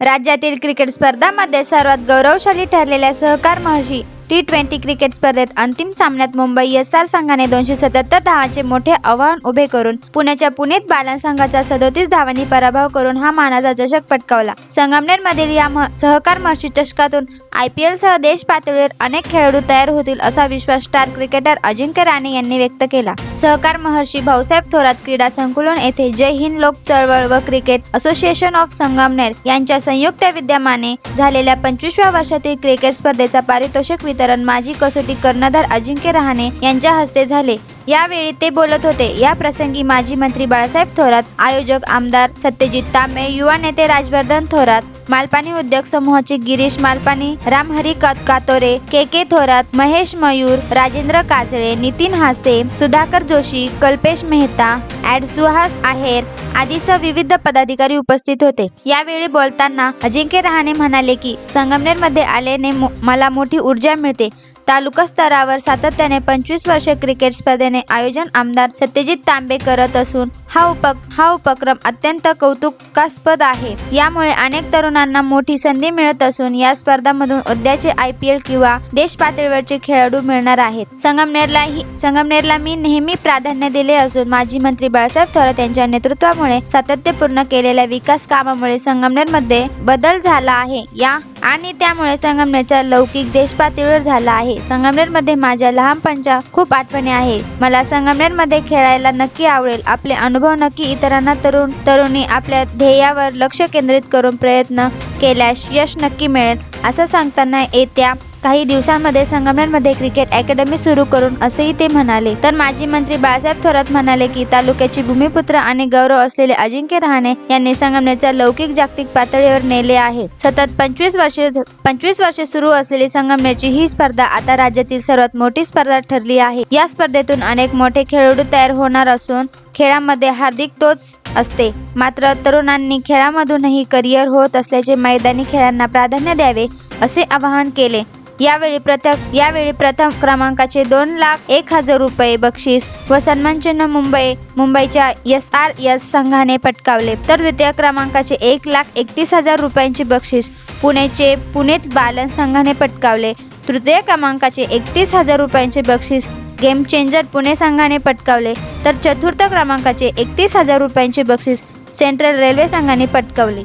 राज्यातील क्रिकेट स्पर्धांमध्ये सर्वात गौरवशाली ठरलेल्या सहकार महर्षी टी ट्वेंटी क्रिकेट स्पर्धेत अंतिम सामन्यात मुंबई एस आर संघाने दोनशे सत्याहत्तर धावांचे मोठे आव्हान उभे करून पुण्याच्या पुणेत बालन संघाचा सदोतीस धावांनी पराभव करून हा मानाचा चषक पटकावला. संगमनेरमधील या सहकार महर्षी चषकातून आय पी एलसह देश पातळीवर अनेक खेळाडू तयार होतील असा विश्वास स्टार क्रिकेटर अजिंक्य राणे यांनी व्यक्त केला. सहकार महर्षी भाऊसाहेब थोरात क्रीडा संकुलन येथे जय हिंद लोक चळवळ व क्रिकेट असोसिएशन ऑफ संगमनेर यांच्या संयुक्त विद्यमाने झालेल्या पंचवीसव्या वर्षातील क्रिकेट स्पर्धेचा पारितोषिक वितरण माजी कसोटी कर्णधार अजिंक्य रहाणे यांच्या हस्ते झाले. यावेळी ते बोलत होते. या प्रसंगी माजी मंत्री बाळासाहेब थोरात आयोजक आमदार सत्यजित तांबे युवा नेते राजवर्धन थोरात मालपाणी उद्योग समूहाचे Girish Malpani Ramhari Katore K K Thorat Mahesh Mayur Rajendra Kajale Nitin Hase Sudhakar Joshi Kalpesh Mehta add Suhas Aher आदीसह विविध पदाधिकारी उपस्थित होते. यावेळी बोलताना अजिंक्य रहाणे म्हणाले की संगमनेरमध्ये आल्याने मो- मला मोठी ऊर्जा मिळते. तालुका स्तरावर सातत्याने पंचवीस वर्षे क्रिकेट स्पर्धेने आयोजन आमदार सत्यजित तांबे करत असून हा उपक हा उपक्रम अत्यंत कौतुकास्पद आहे. यामुळे अनेक तरुणांना मोठी संधी मिळत असून या स्पर्धांमधून उद्याचे आय पी एल किंवा देश पातळीवरचे खेळाडू मिळणार आहेत. संगमनेरलाही संगमनेरला मी नेहमी प्राधान्य दिले असून माजी मंत्री बाळासाहेब थोरात यांच्या नेतृत्वामुळे सातत्यपूर्ण केलेल्या विकास कामामुळे संगमनेरमध्ये बदल झाला आहे. या आणि त्यामुळे संगमनेरचा लौकिक देश पातळीवर झाला आहे. संगमनेरमध्ये माझ्या लहानपणच्या खूप आठवणी आहे मला संगमनेरमध्ये खेळायला नक्की आवडेल. आपले अनुभव नक्की इतरांना तरुण तरुणी आपल्या ध्येयावर लक्ष केंद्रित करून प्रयत्न केल्यास यश नक्की मिळेल असं सांगताना येत्या काही दिवसांमध्ये संगमनेरमध्ये क्रिकेट अकॅडमी सुरू करून असेही ते म्हणाले. तर माजी मंत्री बाळासाहेब थोरात म्हणाले की तालुक्याची भूमिपुत्र आणि गौरव असलेले अजिंक्य रहाणे यांनी संगमनेरच्या लौकिक जागतिक पातळीवर नेले आहे. सतत पंचवीस वर्षे पंचवीस वर्षे सुरू असलेली संगमनेरची ही स्पर्धा आता राज्यातील सर्वात मोठी स्पर्धा ठरली आहे. या स्पर्धेतून अनेक मोठे खेळाडू तयार होणार असून खेळामध्ये हार्दिक तोच असते. मात्र तरुणांनी खेळामधूनही करिअर होत असल्याचे मैदानी खेळांना प्राधान्य द्यावे असे आवाहन केले. यावेळी प्रथम यावेळी प्रथम क्रमांकाचे दोन लाख एक हजार रुपये बक्षीस व सन्मानचिन्ह मुंबई मुंबईच्या एस आर एस संघाने पटकावले. तर द्वितीय क्रमांकाचे एक लाख एकतीस हजार रुपयांचे बक्षीस पुणेचे पुणेत बालन संघाने पटकावले. तृतीय क्रमांकाचे एकतीस हजार रुपयांचे बक्षीस गेम चेंजर पुणे संघाने पटकावले. तर चतुर्थ क्रमांकाचे एकतीस हजार रुपयांचे बक्षीस सेंट्रल रेल्वे संघाने पटकावले.